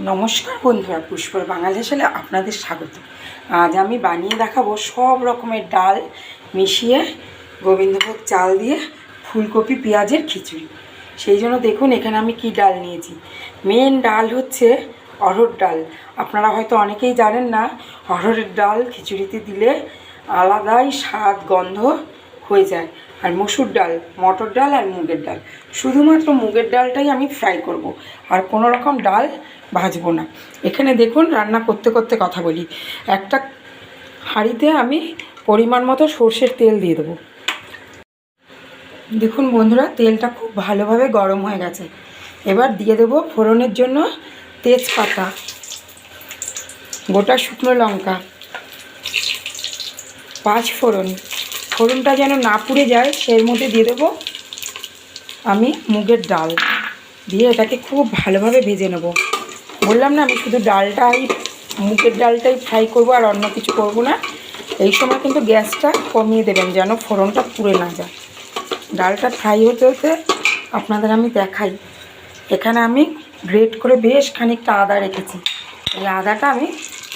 নমস্কার বন্ধুরা, পুষ্পর বাঙালি হেসেলে আপনাদের স্বাগত। আজ আমি বানিয়ে দেখাবো সব রকমের ডাল মিশিয়ে গোবিন্দভোগ চাল দিয়ে ফুলকপি, পেঁয়াজের খিচুড়ি। সেই জন্য দেখুন এখানে আমি কি ডাল নিয়েছি। মেন ডাল হচ্ছে অড়হর ডাল। আপনারা হয়তো অনেকেই জানেন না, অড়হরের ডাল খিচুড়িতে দিলে আলাদাই স্বাদ, গন্ধ হয়ে যায়। আর মসুর ডাল, মটর ডাল আর মুগের ডাল। শুধুমাত্র মুগের ডালটাই আমি ফ্রাই করব। আর কোনো রকম ডাল ভাজবো না। এখানে দেখুন, রান্না করতে করতে কথা বলি। একটা হাঁড়িতে আমি পরিমাণ মতো সর্ষের তেল দিয়ে দেবো। দেখুন বন্ধুরা, তেলটা খুব ভালোভাবে গরম হয়ে গেছে। এবার দিয়ে দেবো ফোড়নের জন্য তেজপাতা, গোটা শুকনো লঙ্কা, পাঁচ ফোড়ন। ফোড়নটা যেন না পুড়ে যায় সের মধ্যে দিয়ে দেবো আমি মুগের ডাল। দিয়ে এটাকে খুব ভালোভাবে ভেজে নেব। বললাম না, আমি শুধু ডালটাই, মুগের ডালটাই ফ্রাই করব আর অন্য কিছু করব না। এই সময় কিন্তু গ্যাসটা কমিয়ে দেবেন যেন ফোড়নটা পুড়ে না যায়। ডালটা ফ্রাই হতে হতে আপনাদের আমি দেখাই। এখানে আমি গ্রেট করে বেশ খানিকটা আদা রেখেছি। এই আদাটা আমি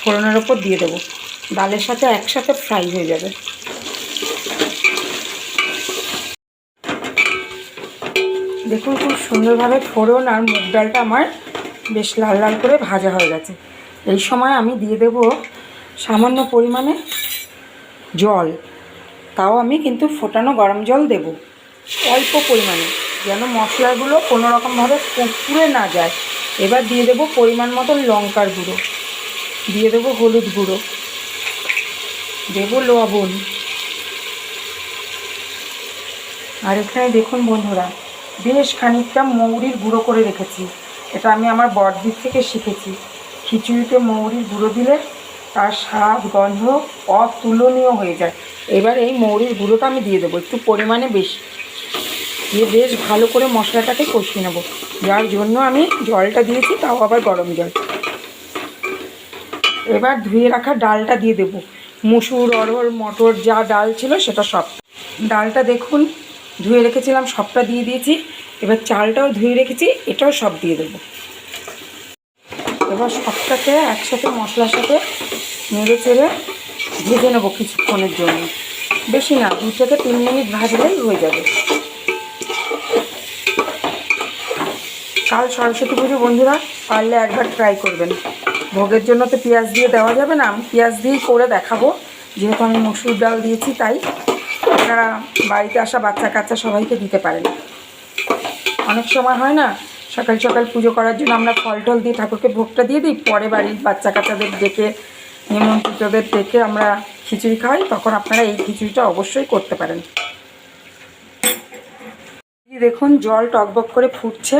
ফোড়নের ওপর দিয়ে দেবো। ডালের সাথে একসাথে ফ্রাই হয়ে যাবে। দেখুন খুব সুন্দরভাবে ফোড়ন আর মুগ ডালটা আমার বেশ লাল লাল করে ভাজা হয়ে গেছে। এই সময় আমি দিয়ে দেব সামান্য পরিমাণে জল। তাও আমি কিন্তু ফোটানো গরম জল দেব অল্প পরিমাণে, যেন মশলাগুলো কোনো রকমভাবে না যায়। এবার দিয়ে দেব পরিমাণ মতো লঙ্কার গুঁড়ো, দিয়ে দেবো হলুদ গুঁড়ো, দেবো লবণ। আর এখানে দেখুন বন্ধুরা বেশ খানিকটা মৌরির গুঁড়ো করে রেখেছি। এটা আমি আমার বড়দির থেকে শিখেছি। খিচুড়িতে মৌরির গুঁড়ো দিলে তার স্বাদ, গন্ধ অতুলনীয় হয়ে যায়। এবার এই মৌরির গুঁড়োটা আমি দিয়ে দেবো, একটু পরিমাণে বেশি। দিয়ে বেশ ভালো করে মশলাটাকে কষিয়ে নেব। যার জন্য আমি জলটা দিয়েছি, তাও আবার গরম জল। এবার ধুয়ে রাখা ডালটা দিয়ে দেবো। মুসুর অরহর মটর যা ডাল ছিল সেটা সব। ডালটা দেখুন ধুয়ে রেখেছিলাম, সবটা দিয়ে দিয়েছি। এবার চালটাও ধুয়ে রেখেছি, এটাও সব দিয়ে দেবো। এবার সবটাকে একসাথে মশলার সাথে নেড়ে চেড়ে ভেজে নেব কিছুক্ষণের জন্য। বেশি না, দু থেকে তিন মিনিট ভাজলেই হয়ে যাবে। কাল সরস্বতী পুজো, বন্ধুরা, পারলে একবার ট্রাই করবেন। ভোগের জন্য তো পেঁয়াজ দিয়ে দেওয়া যাবে না, আমি পেঁয়াজ দিয়েই করে দেখাবো। যেহেতু আমি মসুর ডাল দিয়েছি, তাই আপনারা বাড়িতে আসা বাচ্চা কাচ্চা সবাইকে দিতে পারেন। অনেক সময় হয় না, সকাল সকাল পুজো করার জন্য আমরা ফল টল দিয়ে ঠাকুরকে ভোগটা দিয়ে দিই, পরে বাড়ির বাচ্চা কাচ্চাদের ডেকে, নিমন্ত্রিতদের ডেকে আমরা খিচুড়ি খাই, তখন আপনারা এই খিচুড়িটা অবশ্যই করতে পারেন। দেখুন, জল টকবক করে ফুটছে,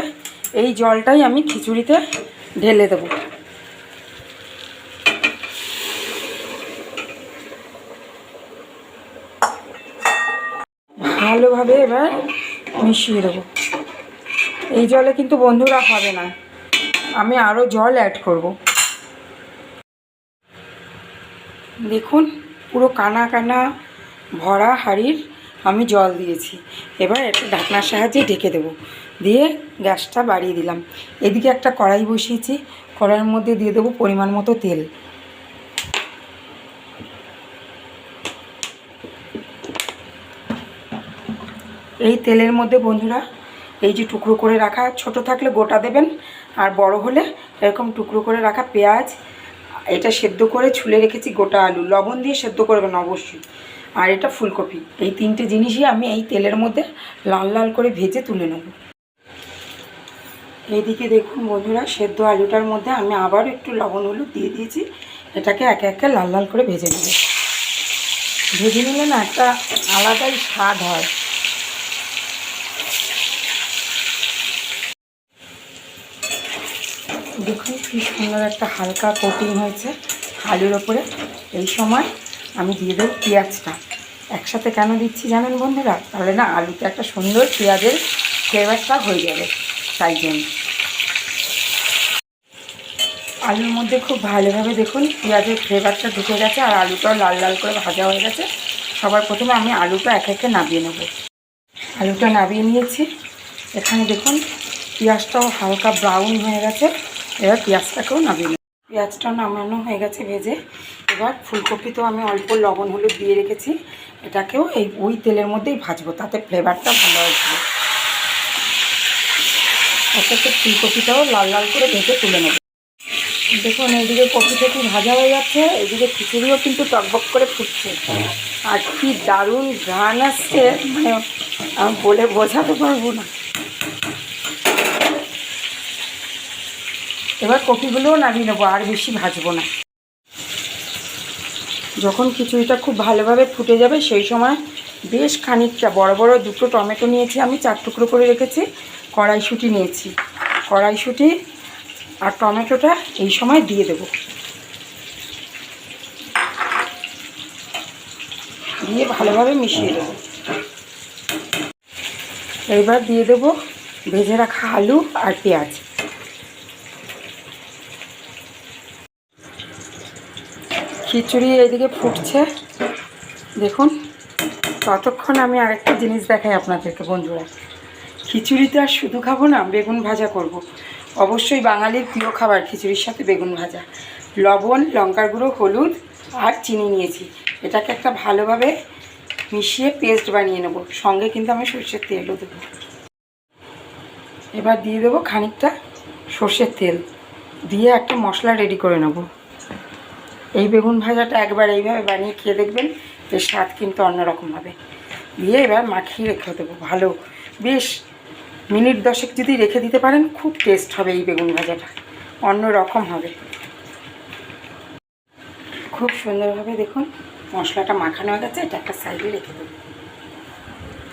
এই জলটাই আমি খিচুড়িতে ঢেলে দেবো। ভালোভাবে এবার মিশিয়ে দেবো। এই জলে কিন্তু বন্ধুরা হবে না। আমি আরও জল অ্যাড করব। দেখুন, পুরো কানা কানা ভরা হাঁড়ির আমি জল দিয়েছি। এবার একটা ঢাকনার সাহায্যে ঢেকে দেবো। দিয়ে গ্যাসটা বাড়িয়ে দিলাম। এদিকে একটা কড়াই বসিয়েছি। কড়াইয়ের মধ্যে দিয়ে দেবো পরিমাণ মতো তেল। এই তেলের মধ্যে বন্ধুরা এই যে টুকরো করে রাখা, ছোট থাকলে গোটা দেবেন আর বড় হলে এরকম টুকরো করে রাখা পেঁয়াজ, এটা সেদ্ধ করে ছুলে রেখেছি গোটা আলু। লবণ দিয়ে সেদ্ধ করবেন অবশ্যই। আর এটা ফুলকপি। এই তিনটে জিনিসই আমি এই তেলের মধ্যে লাল লাল করে ভেজে তুলে নেব। এইদিকে দেখুন বন্ধুরা, সেদ্ধ আলুটার মধ্যে আমি আবার একটু লবণ হলুদ দিয়ে দিয়েছি। এটাকে একে একে লাল লাল করে ভেজে নেব। ভেজে নিলে না একটা আলাদাই স্বাদ হয়। দেখুন কি সুন্দর একটা হালকা কোটিং হয়েছে আলুর ওপরে। এই সময় আমি দিয়ে দেবো পেঁয়াজটা। একসাথে কেন দিচ্ছি জানেন বন্ধুরা? তাহলে না আলুতে একটা সুন্দর পেঁয়াজের ফ্লেভারটা হয়ে যাবে তাই জন্য। আলুর মধ্যে খুব ভালোভাবে দেখুন পেঁয়াজের ফ্লেভারটা ঢুকে গেছে আর আলুটাও লাল লাল করে ভাজা হয়ে গেছে। সবার প্রথমে আমি আলুটা এক একে নাবিয়ে নেব। আলুটা নাবিয়ে নিয়েছি। এখানে দেখুন পেঁয়াজটাও হালকা ব্রাউন হয়ে গেছে। এবার পেঁয়াজটাকেও নামিয়ে নেব। পেঁয়াজটা নামানো হয়ে গেছে ভেজে। এবার ফুলকপি তো আমি অল্প লবণ হলুদ দিয়ে রেখেছি। এটাকেও এই ওই তেলের মধ্যেই ভাজবো, তাতে ফ্লেভারটা ভালো আসবে। অর্থাৎ ফুলকপিটাও লাল লাল করে ভেজে তুলে নেব। দেখুন, এইদিকে কপি টপি ভাজা হয়ে যাচ্ছে এদিকে খিচুড়িও কিন্তু টকবক করে ফুটছে। আর কি দারুণ ঘ্রাণ আসছে মানে বলে বোঝাতে পারব না। এবার কপিগুলোও নামিয়ে নেব, আর বেশি ভাজবো না। যখন খিচুড়িটা খুব ভালোভাবে ফুটে যাবে, সেই সময় বেশ খানিকটা বড় বড় দুটো টমেটো নিয়েছি আমি, চার টুকরো করে রেখেছি, কড়াইশুঁটি নিয়েছি। কড়াইশুঁটি আর টমেটোটা এই সময় দিয়ে দেব। দিয়ে ভালোভাবে মিশিয়ে দেবো। এবার দিয়ে দেব ভেজে রাখা আলু আর পেঁয়াজ। খিচুড়ি এদিকে ফুটছে। দেখুন, ততক্ষণ আমি আরেকটা জিনিস দেখাই আপনাদেরকে, বন্ধুরা। খিচুড়িতে আর শুধু খাব না, বেগুন ভাজা করব। অবশ্যই বাঙালির প্রিয় খাবার খিচুড়ির সাথে বেগুন ভাজা। লবণ, লঙ্কার গুঁড়ো, হলুদ আর চিনি নিয়েছি। এটাকে একটা ভালোভাবে মিশিয়ে পেস্ট বানিয়ে নেব। সঙ্গে কিন্তু আমি সর্ষের তেলও দেবো। এবার দিয়ে দেবো খানিকটা সর্ষের তেল। দিয়ে একটা মশলা রেডি করে নেব। এই বেগুন ভাজাটা একবার এইভাবে বানিয়ে খেয়ে দেখবেন এর স্বাদ কিন্তু অন্যরকম হবে। দিয়ে এবার মাখিয়ে রেখে দেবো, ভালো। বেশ, মিনিট দশেক যদি রেখে দিতে পারেন, খুব টেস্ট হবে এই বেগুন ভাজাটা। অন্য রকম হবে। খুব সুন্দরভাবে দেখুন, মশলাটা মাখানো হয়ে গেছে, এটা একটা সাইডে রেখে দেবো।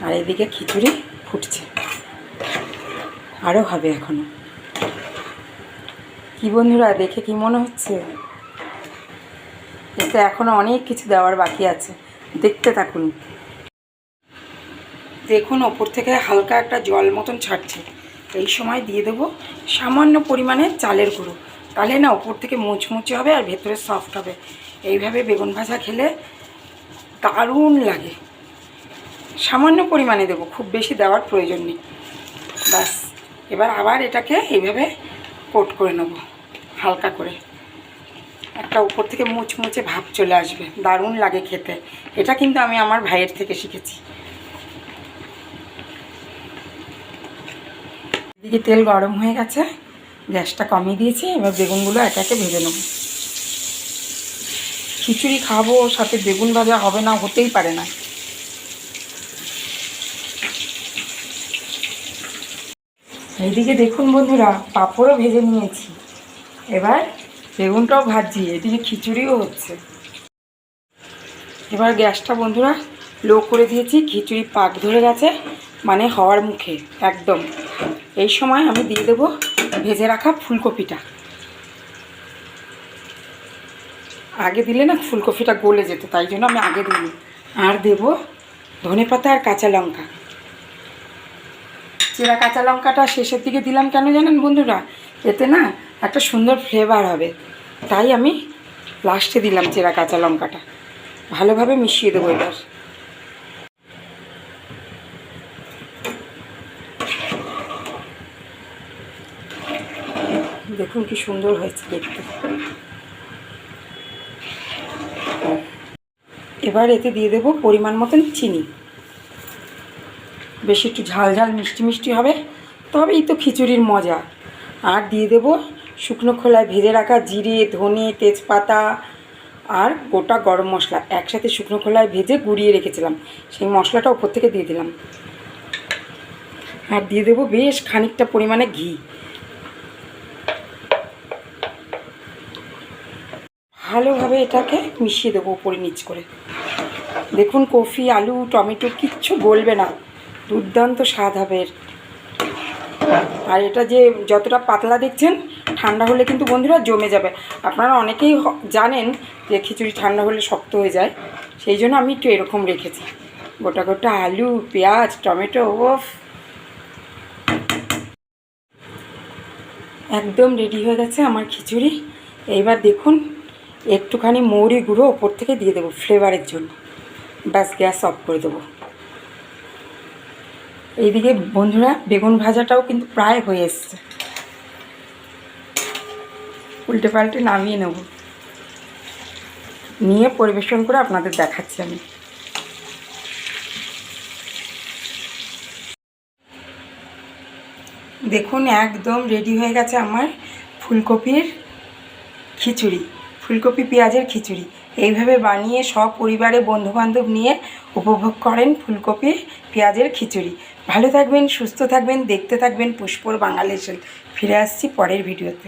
আর এদিকে খিচুড়ি ফুটছে। আরও হবে এখনও কি বন্ধুরা, দেখে কি মনে হচ্ছে? এতে এখনও অনেক কিছু দেওয়ার বাকি আছে। দেখতে থাকুন। দেখুন, ওপর থেকে হালকা একটা জল মতন ছাড়ছে। এই সময় দিয়ে দেবো সামান্য পরিমাণে চালের গুঁড়ো। তাহলে না, ওপর থেকে মুচমুচে হবে আর ভেতরে সফট হবে। এইভাবে বেগুন ভাজা খেলে দারুণ লাগে। সামান্য পরিমাণে দেবো, খুব বেশি দেওয়ার প্রয়োজন নেই। ব্যাস, এবার আবার এটাকে এইভাবে কোট করে নেব, হালকা করে। একটা উপর থেকে মুচমুচে ভাব চলে আসবে। দারুণ লাগে খেতে। এটা কিন্তু আমি আমার ভাইয়ের থেকে শিখেছি। এদিকে তেল গরম হয়ে গেছে। গ্যাসটা কমিয়ে দিয়েছি। এবার বেগুনগুলো একে একে ভেজে নেব। খিচুড়ি খাব, সাথে বেগুন ভাজা হবে না, হতেই পারে না। এইদিকে দেখুন বন্ধুরা, পাঁপড়ও ভেজে নিয়েছি। এবার বেগুনটাও ভাজছি, এদিকে খিচুড়িও হচ্ছে। এবার গ্যাসটা বন্ধুরা লো করে দিয়েছি, খিচুড়ি পাক ধরে গেছে মানে হওয়ার মুখে, একদম। এই সময় আমি দিয়ে দেবো ভেজে রাখা ফুলকপিটা। আগে দিলে না ফুলকপিটা গলে যেত, তাই জন্য আমি আগে দিই আর দেবো ধনে পাতা আর কাঁচা লঙ্কা। চেরা কাঁচা লঙ্কাটা শেষের দিকে দিলাম কেন জানেন বন্ধুরা? এতে না একটা সুন্দর ফ্লেভার হবে। তাই আমি লাস্টে দিলাম চেরা কাঁচা লঙ্কাটা। ভালোভাবে মিশিয়ে দেবো এবার। দেখুন কি সুন্দর হয়েছে দেখতে। এবার এতে দিয়ে দেবো পরিমাণ মতন চিনি। বেশি একটু ঝাল ঝাল মিষ্টি মিষ্টি হবে, তবেই তো খিচুড়ির মজা। আর দিয়ে দেবো শুকনো খোলায় ভেজে রাখা জিরে, ধনে, তেজপাতা আর গোটা গরম মশলা একসাথে শুকনো খোলায় ভেজে গুঁড়িয়ে রেখেছিলাম। সেই মশলাটা ওপর থেকে দিয়ে দিলাম। আর দিয়ে দেবো বেশ খানিকটা পরিমাণে ঘি। ভালোভাবে এটাকে মিশিয়ে দেবো উপরে নিচ করে। দেখুন কফি, আলু, টমেটো কিচ্ছু গলবে না। দুর্দান্ত স্বাদ হবে আর এটা যে যতটা পাতলা দেখছেন ঠান্ডা হলে কিন্তু বন্ধুরা জমে যাবে। আপনারা অনেকেই জানেন যে খিচুড়ি ঠান্ডা হলে শক্ত হয়ে যায়। সেই জন্য আমি একটু এরকম রেখেছি। গোটা গোটা আলু, পেঁয়াজ, টমেটো, ওফ। একদম রেডি হয়ে গেছে আমার খিচুড়ি। এইবার দেখুন, একটুখানি মৌরি গুঁড়ো ওপর থেকে দিয়ে দেবো ফ্লেভারের জন্য। ব্যাস, গ্যাস অফ করে দেবো। এইদিকে বন্ধুরা, বেগুন ভাজাটাও কিন্তু প্রায় হয়ে এসছে। উল্টে পাল্টে নামিয়ে নেব। নিয়ে পরিবেশন করে আপনাদের দেখাচ্ছি আমি। দেখুন, একদম রেডি হয়ে গেছে আমার ফুলকপির খিচুড়ি, ফুলকপি পেঁয়াজের খিচুড়ি। এইভাবে বানিয়ে সব পরিবারে বন্ধুবান্ধব নিয়ে উপভোগ করেন ফুলকপি পেঁয়াজের খিচুড়ি। ভালো থাকবেন, সুস্থ থাকবেন, দেখতে থাকবেন পুষ্পর বাঙালি ফিরে আসছি পরের ভিডিওতে।